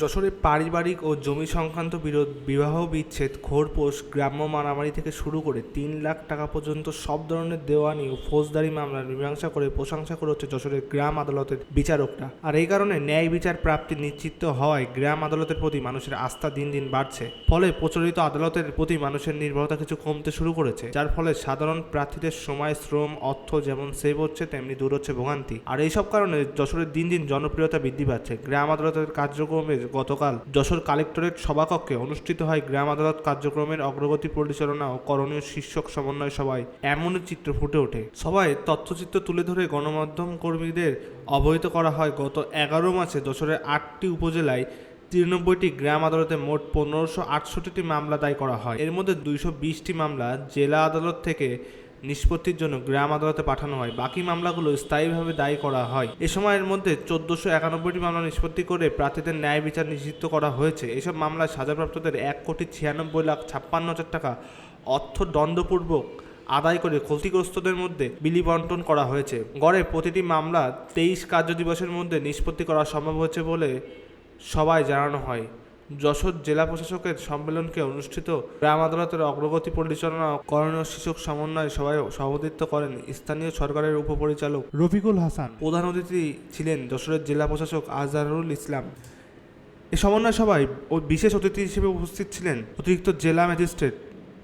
যশোরে পারিবারিক ও জমি সংক্রান্ত বিরোধ, বিবাহ বিচ্ছেদ ঘোরপোষ গ্রাম্য মারামারি থেকে শুরু করে তিন লাখ টাকা পর্যন্ত সব ধরনের দেওয়ানি ও ফৌজদারি মামলার মীমাংসা করে প্রশংসা করে হচ্ছে যশোরের গ্রাম আদালতের বিচারকরা। আর এই কারণে ন্যায় বিচার প্রাপ্তি নিশ্চিত হওয়ায় গ্রাম আদালতের প্রতি মানুষের আস্থা দিন দিন বাড়ছে। ফলে প্রচলিত আদালতের প্রতি মানুষের নির্ভরতা কিছু কমতে শুরু করেছে, যার ফলে সাধারণ প্রার্থীদের সময়, শ্রম, অর্থ যেমন সেভ হচ্ছে, তেমনি দূর হচ্ছে ভোগান্তি। আর এইসব কারণে যশোরের দিন দিন জনপ্রিয়তা বৃদ্ধি পাচ্ছে। গ্রাম আদালতের কার্যক্রমে গতকাল যশোর কালেক্টরেট সভাকক্ষে অনুষ্ঠিত হয় গ্রাম আদালত কার্যক্রমের অগ্রগতি পরিচালনা ও করণীয় শীর্ষক সমন্বয় সভায়। এমনই চিত্র ফুটে ওঠে। সভায় তথ্যচিত্র তুলে ধরে গণমাধ্যম কর্মীদের অবহিত করা হয়। গত এগারো মাসে যশোরের আটটি উপজেলায় তিরানব্বইটি গ্রাম আদালতে মোট পনেরোশো আটষট্টিটি মামলা দায় করা হয়। এর মধ্যে দুইশো বিশটি মামলা জেলা আদালত থেকে নিষ্পত্তির জন্য গ্রাম আদালতে পাঠানো হয়। বাকি মামলাগুলো স্থায়ীভাবে দায়ী করা হয়। এ সময়ের মধ্যে চোদ্দোশো একানব্বইটি মামলা নিষ্পত্তি করে প্রার্থীদের ন্যায় বিচার নিশ্চিত করা হয়েছে। এসব মামলায় সাজাপ্রাপ্তদের এক কোটি ছিয়ানব্বই লাখ ছাপ্পান্ন হাজার টাকা অর্থ দণ্ডপূর্বক আদায় করে ক্ষতিগ্রস্তদের মধ্যে বিলি বন্টন করা হয়েছে। গড়ে প্রতিটি মামলা তেইশ কার্য দিবসের মধ্যে নিষ্পত্তি করা সম্ভব হয়েছে বলে সবাই জানানো হয়। যশোর জেলা প্রশাসকের সম্মেলনকে অনুষ্ঠিত গ্রাম আদালতের অগ্রগতি পরিচালনা করণীয় শিক্ষক সমন্বয় সভায় সভাপতিত্ব করেন স্থানীয় সরকারের উপপরিচালক রফিকুল হাসান। প্রধান অতিথি ছিলেন যশোরের জেলা প্রশাসক আজহারুল ইসলাম। এ সমন্বয় সভায় ও বিশেষ অতিথি হিসেবে উপস্থিত ছিলেন অতিরিক্ত জেলা ম্যাজিস্ট্রেট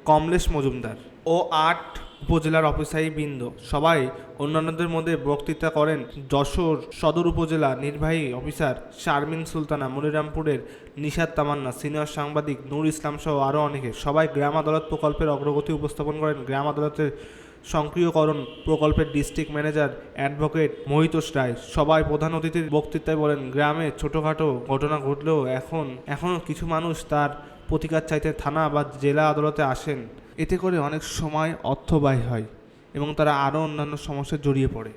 কমলেশ মজুমদার। ও আট উপজেলার অফিসারী বৃন্দ। সবাই অন্যান্যদের মধ্যে বক্তৃতা করেন যশোর সদর উপজেলা নির্বাহী অফিসার শারমিন সুলতানা, মনিরামপুরের নিশাদ তামান্না, সিনিয়র সাংবাদিক নূর ইসলাম সহ আরও অনেকে। সবাই গ্রাম আদালত প্রকল্পের অগ্রগতি উপস্থাপন করেন। গ্রাম আদালতের সক্রিয়করণ প্রকল্পের district manager advocate Mohitosh Roy. সবাই প্রধান অতিথির বক্তৃতায় বলেন, গ্রামে ছোটোখাটো ঘটনা ঘটলেও এখন, এখনও কিছু মানুষ তার প্রতিকার চাইতে থানা বা জেলা আদালতে আসেন। এতে করে অনেক সময় অর্থ ব্যয় হয় এবং তারা আরও অন্যান্য সমস্যায় জড়িয়ে পড়ে।